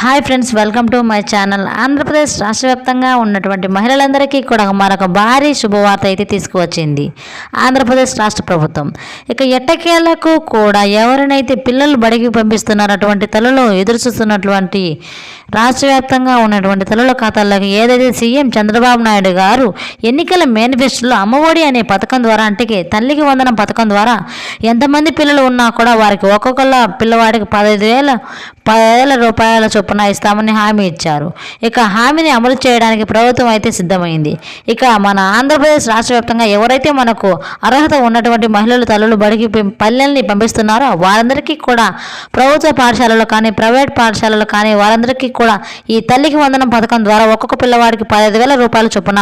Hi friends welcome to my channel Andhra Pradesh రాష్ట్ర వ్యాప్తంగా ఉన్నటువంటి మహిళలందరికీ కూడా మరొక భారీ శుభవార్త అయితే తీసుకువచ్చింది. ఆంధ్రప్రదేశ్ రాష్ట్ర ప్రభుత్వం. ఇక ఎట్టకేళ్ళకు కూడా ఎవరినైతే పిల్లలు బడికి పంపిస్తున్నారటువంటి తల్లులు ఎదురు చూస్తున్నటువంటి రాష్ట్ర వ్యాప్తంగా ఉన్నటువంటి తల్లుల ఖాతాల్లోకి ఏదైతే సీఎం చంద్రబాబు నాయుడు గారు ఎన్నికల మేనిఫెస్టోలో అమ్మఒడి అనే పథకం ద్వారా అంటే తల్లికి వందనం పథకం ద్వారా ఎంతమంది పిల్లలు ఉన్నా కూడా వారికి ఒక్కొక్కళ్ళ పిల్లవాడికి పదహైదు వేల పదివేల రూపాయల చొప్పున ఇస్తామని హామీ ఇచ్చారు. ఇక హామీని అమలు చేయడానికి ప్రభుత్వం అయితే సిద్ధమైంది. ఇక మన ఆంధ్రప్రదేశ్ రాష్ట్ర వ్యాప్తంగా ఎవరైతే మనకు అర్హత ఉన్నటువంటి మహిళలు తల్లులు బడికి పల్లెల్ని పంపిస్తున్నారో వారందరికీ కూడా ప్రభుత్వ పాఠశాలలో కానీ ప్రైవేట్ పాఠశాలలో కానీ వారందరికీ కూడా ఈ తల్లికి వందనం పథకం ద్వారా ఒక్కొక్క పిల్లవాడికి పదహైదు వేల రూపాయల చొప్పున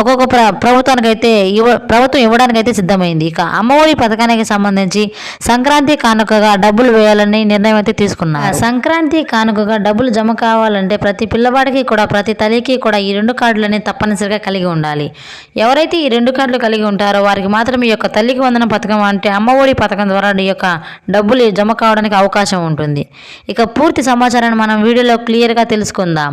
ఒక్కొక్క ప్ర ప్రభుత్వానికి అయితే ఇవ్వ ప్రభుత్వం ఇవ్వడానికి అయితే సిద్ధమైంది. ఇక అమ్మఒడి పథకానికి సంబంధించి సంక్రాంతి కానుకగా డబ్బులు వేయాలని నిర్ణయం అయితే తీసుకున్నారు. సంక్రాంతి కానుకగా డబ్బులు జమ కావాలంటే ప్రతి పిల్లవాడికి కూడా ప్రతి తల్లికి కూడా ఈ రెండు కార్డులని తప్పనిసరిగా కలిగి ఉండాలి. ఎవరైతే ఈ రెండు కార్డులు కలిగి ఉంటారో వారికి మాత్రం ఈ యొక్క తల్లికి వందన పథకం అంటే అమ్మఒడి పథకం ద్వారా ఈ యొక్క డబ్బులు జమ కావడానికి అవకాశం ఉంటుంది. ఇక పూర్తి సమాచారాన్ని మనం వీడియోలో క్లియర్గా తెలుసుకుందాం.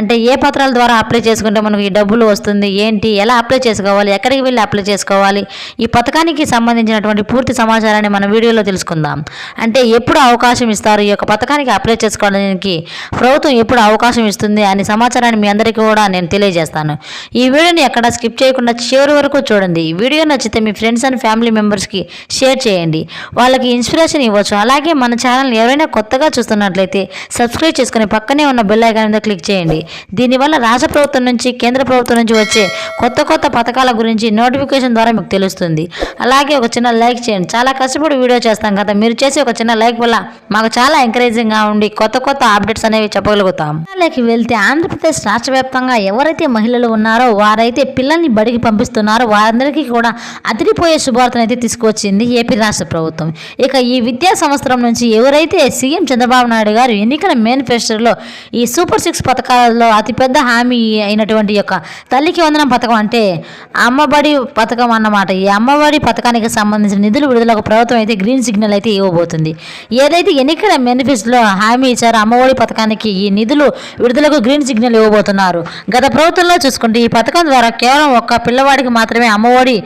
అంటే ఏ పత్రాల ద్వారా అప్లై చేసుకుంటే మనకు ఈ డబ్బులు వస్తుంది ఏంటి ఎలా అప్లై చేసుకోవాలి ఎక్కడికి వెళ్ళి అప్లై చేసుకోవాలి ఈ పథకానికి సంబంధించినటువంటి పూర్తి సమాచారాన్ని మనం వీడియోలో తెలుసుకుందాం. అంటే ఎప్పుడు అవకాశం ఇస్తారు ఈ యొక్క పథకానికి అప్లై చేసుకోవడానికి ప్రభుత్వం ఎప్పుడు అవకాశం ఇస్తుంది అనే సమాచారాన్ని మీ అందరికీ కూడా నేను తెలియజేస్తాను. ఈ వీడియోని ఎక్కడ స్కిప్ చేయకుండా చివరి వరకు చూడండి. ఈ వీడియో నచ్చితే మీ ఫ్రెండ్స్ అండ్ ఫ్యామిలీ మెంబర్స్కి షేర్ చేయండి. వాళ్ళకి ఇన్స్పిరేషన్ ఇవ్వచ్చు. అలాగే మన ఛానల్ ఎవరైనా కొత్తగా చూస్తున్నట్లయితే సబ్స్క్రైబ్ చేసుకుని పక్కనే ఉన్న బెల్ ఐకాన్ మీద క్లిక్ చేయండి. దీనివల్ల రాష్ట్ర ప్రభుత్వం నుంచి కేంద్ర ప్రభుత్వం నుంచి వచ్చే కొత్త కొత్త పథకాల గురించి నోటిఫికేషన్ ద్వారా మీకు తెలుస్తుంది. అలాగే ఒక చిన్న లైక్ చేయండి. చాలా కష్టపడి వీడియో చేస్తాం కదా. మీరు చేసే ఒక చిన్న లైక్ వల్ల మాకు చాలా ఎంకరేజింగ్గా ఉండి కొత్త కొత్త అప్డేట్స్ అనేవి చెప్పగలుగుతాం. అలాగే వెళ్తే ఆంధ్రప్రదేశ్ రాష్ట్ర వ్యాప్తంగా ఎవరైతే మహిళలు ఉన్నారో వారైతే పిల్లల్ని బడికి పంపిస్తున్నారో వారందరికీ కూడా అదిరిపోయే శుభార్తను అయితే తీసుకువచ్చింది ఏపీ రాష్ట్ర ప్రభుత్వం. ఇక ఈ విద్యా సంవత్సరం నుంచి ఎవరైతే సీఎం చంద్రబాబు నాయుడు గారు ఎన్నికల మేనిఫెస్టోలో ఈ సూపర్ సిక్స్ పథకాలలో అతిపెద్ద హామీ అయినటువంటి యొక్క తల్లికి వందనం పథకం అంటే అమ్మబడి పథకం అన్నమాట. ఈ అమ్మఒడి పథకానికి సంబంధించిన నిధులు విడుదలకు ప్రభుత్వం అయితే గ్రీన్ సిగ్నల్ అయితే ఇవ్వబోతుంది. ఏదైతే ఎన్నికల మేనిఫెస్టోలో హామీ ఇచ్చారు. అమ్మఒడి పథకానికి ఈ నిధులు విడుదలకు గ్రీన్ సిగ్నల్ ఇవ్వబోతున్నారు. గత ప్రభుత్వంలో చూసుకుంటే ఈ పథకం ద్వారా కేవలం ఒక్క పిల్లవాడికి మాత్రమే అమ్మఒడి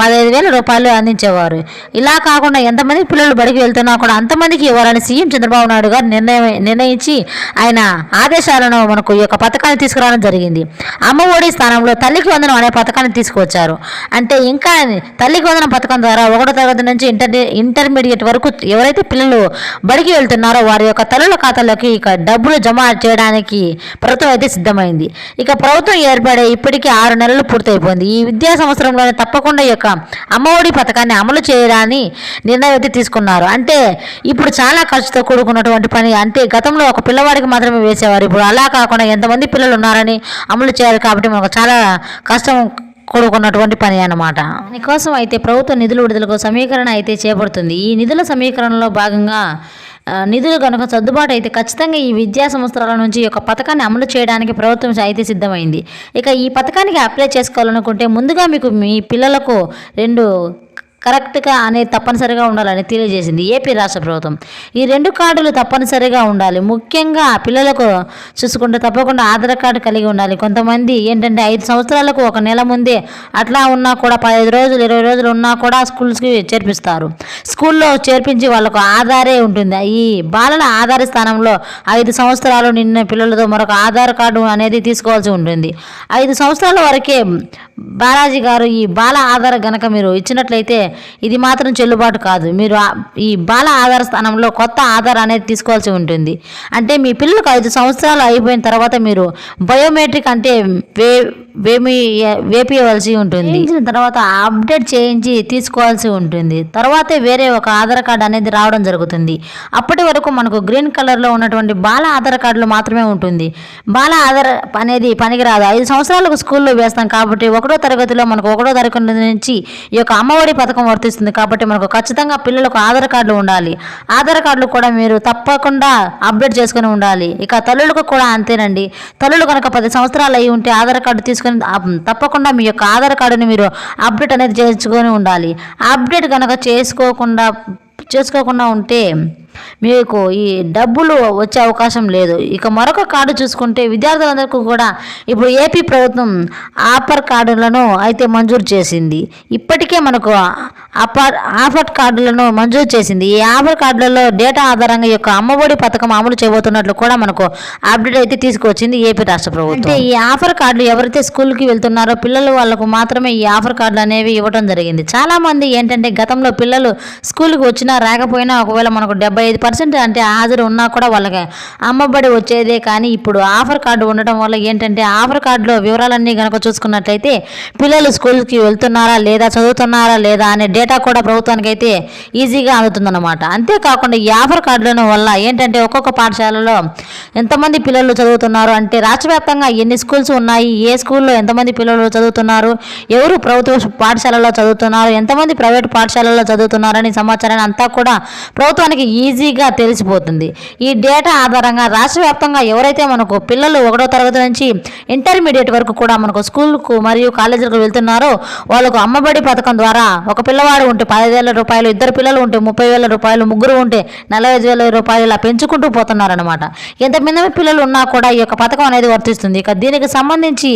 పదహైదు వేల రూపాయలు అందించేవారు. ఇలా కాకుండా ఎంతమంది పిల్లలు బడికి వెళ్తున్నా కూడా అంతమందికి ఇవ్వాలని సీఎం చంద్రబాబు నాయుడు గారు నిర్ణయం నిర్ణయించి ఆయన ఆదేశాలను మనకు ఈ యొక్క పథకాన్ని తీసుకురావడం జరిగింది. అమ్మఒడి స్థానంలో తల్లికి వందనం అనే పథకాన్ని తీసుకువచ్చారు. అంటే ఇంకా తల్లికి వందనం పథకం ద్వారా ఒకటో తరగతి నుంచి ఇంటర్ ఇంటర్మీడియట్ వరకు ఎవరైతే పిల్లలు బడికి వెళ్తున్నారో వారి యొక్క పౌరుల ఖాతాలోకి ఇక డబ్బులు జమ చేయడానికి ప్రభుత్వం అయితే సిద్ధమైంది. ఇక ప్రభుత్వం ఏర్పడే ఇప్పటికే ఆరు నెలలు పూర్తయిపోయింది. ఈ విద్యా సంవత్సరంలోనే తప్పకుండా ఈ యొక్క అమ్మఒడి పథకాన్ని అమలు చేయడాన్ని నిర్ణయం అయితే తీసుకున్నారు. అంటే ఇప్పుడు చాలా ఖర్చుతో కూడుకున్నటువంటి పని. అంటే గతంలో ఒక పిల్లవాడికి మాత్రమే వేసేవారు. ఇప్పుడు అలా కాకుండా ఎంతమంది పిల్లలు ఉన్నారని అమలు చేయాలి కాబట్టి మనకు చాలా కష్టం కూడుకున్నటువంటి పని అన్నమాట. దానికోసం అయితే ప్రభుత్వ నిధుల విడుదలకు సమీకరణ అయితే చేపడుతుంది. ఈ నిధుల సమీకరణలో భాగంగా నిధులు కనుక సర్దుబాటు అయితే ఖచ్చితంగా ఈ విద్యా సంవత్సరాల నుంచి ఈ యొక్క పథకాన్ని అమలు చేయడానికి ప్రభుత్వం అయితే సిద్ధమైంది. ఇక ఈ పథకానికి అప్లై చేసుకోవాలనుకుంటే ముందుగా మీకు మీ పిల్లలకు రెండు కరెక్ట్గా అనేది తప్పనిసరిగా ఉండాలని తెలియజేసింది ఏపీ రాష్ట్ర ప్రభుత్వం. ఈ రెండు కార్డులు తప్పనిసరిగా ఉండాలి. ముఖ్యంగా పిల్లలకు చూసుకుంటే తప్పకుండా ఆధార్ కార్డు కలిగి ఉండాలి. కొంతమంది ఏంటంటే ఐదు సంవత్సరాలకు ఒక నెల ముందే అట్లా ఉన్నా కూడా పదిహేను రోజులు ఇరవై రోజులు ఉన్నా కూడా స్కూల్స్కి చేర్పిస్తారు. స్కూల్లో చేర్పించి వాళ్ళకు ఆధారే ఉంటుంది. ఈ బాలల ఆధార స్థానంలో ఐదు సంవత్సరాలు నిన్న పిల్లలతో మరొక ఆధార్ కార్డు అనేది తీసుకోవాల్సి ఉంటుంది. ఐదు సంవత్సరాల వరకే బాలాజీ గారు ఈ బాల ఆధార గనక మీరు ఇచ్చినట్లయితే ఇది మాత్రం చెల్లుబాటు కాదు. మీరు ఈ బాల ఆధార స్థానంలో కొత్త ఆధార్ అనేది తీసుకోవాల్సి ఉంటుంది. అంటే మీ పిల్లలకు ఐదు సంవత్సరాలు అయిపోయిన తర్వాత మీరు బయోమెట్రిక్ అంటే వే వేమి వేపియవలసి ఉంటుంది. తర్వాత అప్డేట్ చేయించి తీసుకోవాల్సి ఉంటుంది. తర్వాతే వేరే ఒక ఆధార్ కార్డు అనేది రావడం జరుగుతుంది. అప్పటి వరకు మనకు గ్రీన్ కలర్లో ఉన్నటువంటి బాల ఆధార్ కార్డులు మాత్రమే ఉంటుంది. బాల ఆధార్ అనేది పనికిరాదు. ఐదు సంవత్సరాలకు స్కూల్లో వేస్తాం కాబట్టి ఒకటో తరగతిలో మనకు ఒకటో తరగతి నుంచి ఈ యొక్క అమ్మఒడి పథకం వర్తిస్తుంది కాబట్టి మనకు ఖచ్చితంగా పిల్లలకు ఆధార్ కార్డులు ఉండాలి. ఆధార్ కార్డులు కూడా మీరు తప్పకుండా అప్డేట్ చేసుకుని ఉండాలి. ఇక తల్లులకు కూడా అంతేనండి. తల్లులు కనుక పది సంవత్సరాలు అయి ఉంటే ఆధార్ కార్డు తీసుకుని ఆ, తప్పకుండా మీ యొక్క ఆధార్ కార్డుని మీరు అప్డేట్ అనేది చేసుకొని ఉండాలి. అప్డేట్ కనుక చేసుకోకుండా చేసుకోకుండా ఉంటే మీకు ఈ డబ్బులు వచ్చే అవకాశం లేదు. ఇక మరొక కార్డు చూసుకుంటే విద్యార్థులందరికీ కూడా ఇప్పుడు ఏపీ ప్రభుత్వం ఆఫర్ కార్డులను అయితే మంజూరు చేసింది. ఇప్పటికే మనకు ఆఫర్ ఆఫర్ కార్డులను మంజూరు చేసింది. ఈ ఆఫర్ కార్డులలో డేటా ఆధారంగా యొక్క అమ్మఒడి పథకం అమలు చేయబోతున్నట్లు కూడా మనకు అప్డేట్ అయితే తీసుకొచ్చింది ఏపీ రాష్ట్ర ప్రభుత్వం. అంటే ఈ ఆఫర్ కార్డులు ఎవరైతే స్కూల్కి వెళ్తున్నారో పిల్లలు వాళ్ళకు మాత్రమే ఈ ఆఫర్ కార్డులు అనేవి ఇవ్వడం జరిగింది. చాలామంది ఏంటంటే గతంలో పిల్లలు స్కూల్కి వచ్చినా రాకపోయినా ఒకవేళ మనకు డెబ్బై ఐదు పర్సెంట్ అంటే హాజరు ఉన్నా కూడా వాళ్ళకి అమ్మబడి వచ్చేదే కానీ ఇప్పుడు ఆఫర్ కార్డు ఉండటం వల్ల ఏంటంటే ఆఫర్ కార్డులో వివరాలన్నీ కనుక చూసుకున్నట్లయితే పిల్లలు స్కూల్కి వెళ్తున్నారా లేదా చదువుతున్నారా లేదా అనే డేటా కూడా ప్రభుత్వానికి అయితే ఈజీగా అందుతుందన్నమాట. అంతేకాకుండా ఈ ఆఫర్ కార్డులను వల్ల ఏంటంటే ఒక్కొక్క పాఠశాలలో ఎంతమంది పిల్లలు చదువుతున్నారు అంటే రాష్ట్ర వ్యాప్తంగా ఎన్ని స్కూల్స్ ఉన్నాయి ఏ స్కూల్లో ఎంతమంది పిల్లలు చదువుతున్నారు ఎవరు ప్రభుత్వ పాఠశాలలో చదువుతున్నారు ఎంతమంది ప్రైవేట్ పాఠశాలలో చదువుతున్నారని సమాచారాన్ని అంతా కూడా ప్రభుత్వానికి ఈజీగా తెలిసిపోతుంది. ఈ డేటా ఆధారంగా రాష్ట్ర వ్యాప్తంగా ఎవరైతే మనకు పిల్లలు ఒకటో తరగతి నుంచి ఇంటర్మీడియట్ వరకు కూడా మనకు స్కూల్కు మరియు కాలేజీలకు వెళ్తున్నారో వాళ్ళకు అమ్మబడి పథకం ద్వారా ఒక పిల్లవాడు ఉంటే పదివేల రూపాయలు ఇద్దరు పిల్లలు ఉంటే ముప్పై వేల రూపాయలు ముగ్గురు ఉంటే నలభై ఐదు వేల రూపాయలు ఇలా పెంచుకుంటూ పోతున్నారనమాట ఎంతమంది పిల్లలు ఉన్నా కూడా ఈ యొక్క పథకం అనేది వర్తిస్తుంది. ఇక దీనికి సంబంధించి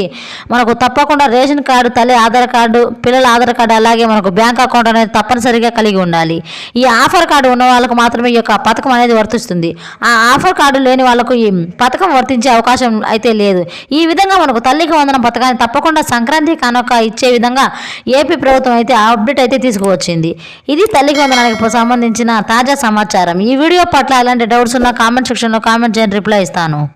మనకు తప్పకుండా రేషన్ కార్డు తల్లి ఆధార్ కార్డు పిల్లల ఆధార్ కార్డు అలాగే మనకు బ్యాంక్ అకౌంట్ అనేది తప్పనిసరిగా కలిగి ఉండాలి. ఈ ఆఫర్ కార్డు ఉన్న వాళ్ళకు మాత్రమే ఈ యొక్క పథకం అనేది వర్తిస్తుంది. ఆ ఆఫర్ కార్డు లేని వాళ్ళకు ఈ పథకం వర్తించే అవకాశం అయితే లేదు. ఈ విధంగా మనకు తల్లికి వందనం పథకాన్ని తప్పకుండా సంక్రాంతి కానుక ఇచ్చే విధంగా ఏపీ ప్రభుత్వం అయితే అప్డేట్ అయితే తీసుకువచ్చింది. ఇది తల్లికి వందనానికి సంబంధించిన తాజా సమాచారం. ఈ వీడియో పట్ల ఎలాంటి డౌట్స్ ఉన్నా కామెంట్ సెక్షన్లో కామెంట్ చేయండి. రిప్లై ఇస్తాను.